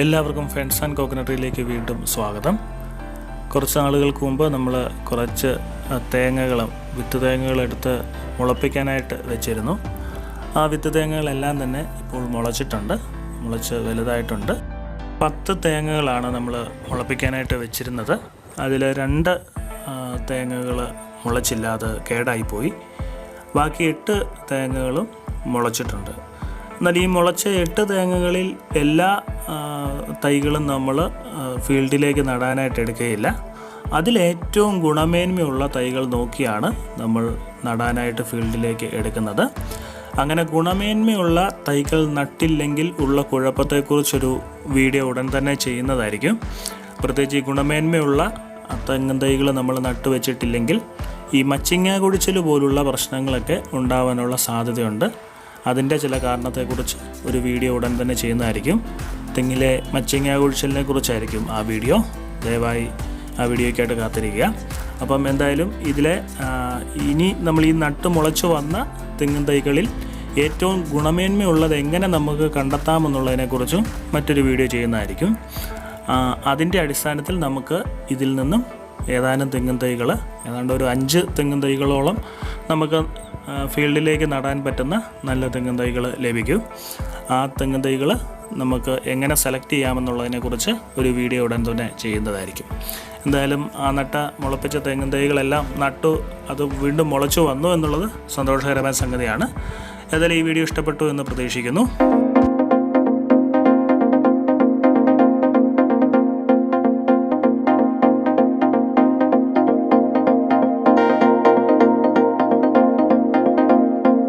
എല്ലാവർക്കും friends and കോക്കനട്ടറിയിലേക്ക് വീണ്ടും സ്വാഗതം. കുറച്ച് നാളുകൾക്ക് മുമ്പ് നമ്മൾ കുറച്ച് തേങ്ങകളും വിത്ത് തേങ്ങകളെടുത്ത് മുളപ്പിക്കാനായിട്ട് വെച്ചിരുന്നു. ആ വിത്ത് തേങ്ങകളെല്ലാം തന്നെ ഇപ്പോൾ മുളച്ചിട്ടുണ്ട്. മുളച്ച് വലുതായിട്ടുണ്ട്. പത്ത് തേങ്ങകളാണ് നമ്മൾ മുളപ്പിക്കാനായിട്ട് വെച്ചിരുന്നത്. അതിൽ രണ്ട് തേങ്ങകൾ മുളച്ചില്ലാതെ കേടായിപ്പോയി. ബാക്കി എട്ട് തേങ്ങകളും മുളച്ചിട്ടുണ്ട്. എന്നാൽ ഈ മുളച്ച എട്ട് തേങ്ങകളിൽ എല്ലാ തൈകളും നമ്മൾ ഫീൽഡിലേക്ക് നടാനായിട്ട് എടുക്കുകയില്ല. അതിലേറ്റവും ഗുണമേന്മയുള്ള തൈകൾ നോക്കിയാണ് നമ്മൾ നടാനായിട്ട് ഫീൽഡിലേക്ക് എടുക്കുന്നത്. അങ്ങനെ ഗുണമേന്മയുള്ള തൈകൾ നട്ടില്ലെങ്കിൽ ഉള്ള കുഴപ്പത്തെക്കുറിച്ചൊരു വീഡിയോ ഉടൻ തന്നെ ചെയ്യുന്നതായിരിക്കും. പ്രത്യേകിച്ച് ഈ ഗുണമേന്മയുള്ള തെങ്ങൻ തൈകൾ നമ്മൾ നട്ടുവെച്ചിട്ടില്ലെങ്കിൽ ഈ മച്ചിങ്ങ കുടിച്ചൽ പോലുള്ള പ്രശ്നങ്ങളൊക്കെ ഉണ്ടാവാനുള്ള സാധ്യതയുണ്ട്. അതിന്റെ ചില കാരണത്തെക്കുറിച്ച് ഒരു വീഡിയോ ഉടൻ തന്നെ ചെയ്യുന്നതായിരിക്കും. തെങ്ങിലെ മച്ചിങ്ങ കുഴിച്ചലിനെ കുറിച്ചായിരിക്കും ആ വീഡിയോ. ദയവായി ആ വീഡിയോയ്ക്കായിട്ട് കാത്തിരിക്കുക. അപ്പം എന്തായാലും ഇതിലെ ഇനി നമ്മൾ ഈ നട്ട് മുളച്ചു വന്ന തെങ്ങിൻ തൈകളിൽ ഏറ്റവും ഗുണമേന്മയുള്ളത് എങ്ങനെ നമുക്ക് കണ്ടെത്താമെന്നുള്ളതിനെക്കുറിച്ചും മറ്റൊരു വീഡിയോ ചെയ്യുന്നതായിരിക്കും. അതിന്റെ അടിസ്ഥാനത്തിൽ നമുക്ക് ഇതിൽ നിന്നും ഏതാനും തെങ്ങിൻ തൈകൾ ഏതാണ്ട് ഒരു അഞ്ച് തെങ്ങിൻ തൈകളോളം നമുക്ക് ഫീൽഡിലേക്ക് നടാൻ പറ്റുന്ന നല്ല തെങ്ങിൻ തൈകൾ ലഭിക്കും. ആ തെങ്ങിൻ തൈകൾ നമുക്ക് എങ്ങനെ സെലക്ട് ചെയ്യാമെന്നുള്ളതിനെക്കുറിച്ച് ഒരു വീഡിയോ ഉടൻ തന്നെ ചെയ്യുന്നതായിരിക്കും. എന്തായാലും ആ നട്ട മുളപ്പിച്ച തെങ്ങിൻ തൈകളെല്ലാം നട്ടു അത് വീണ്ടും മുളച്ചു വന്നു എന്നുള്ളത് സന്തോഷകരമായ സംഗതിയാണ്. ഏതായാലും ഈ വീഡിയോ ഇഷ്ടപ്പെട്ടു എന്ന് പ്രതീക്ഷിക്കുന്നു.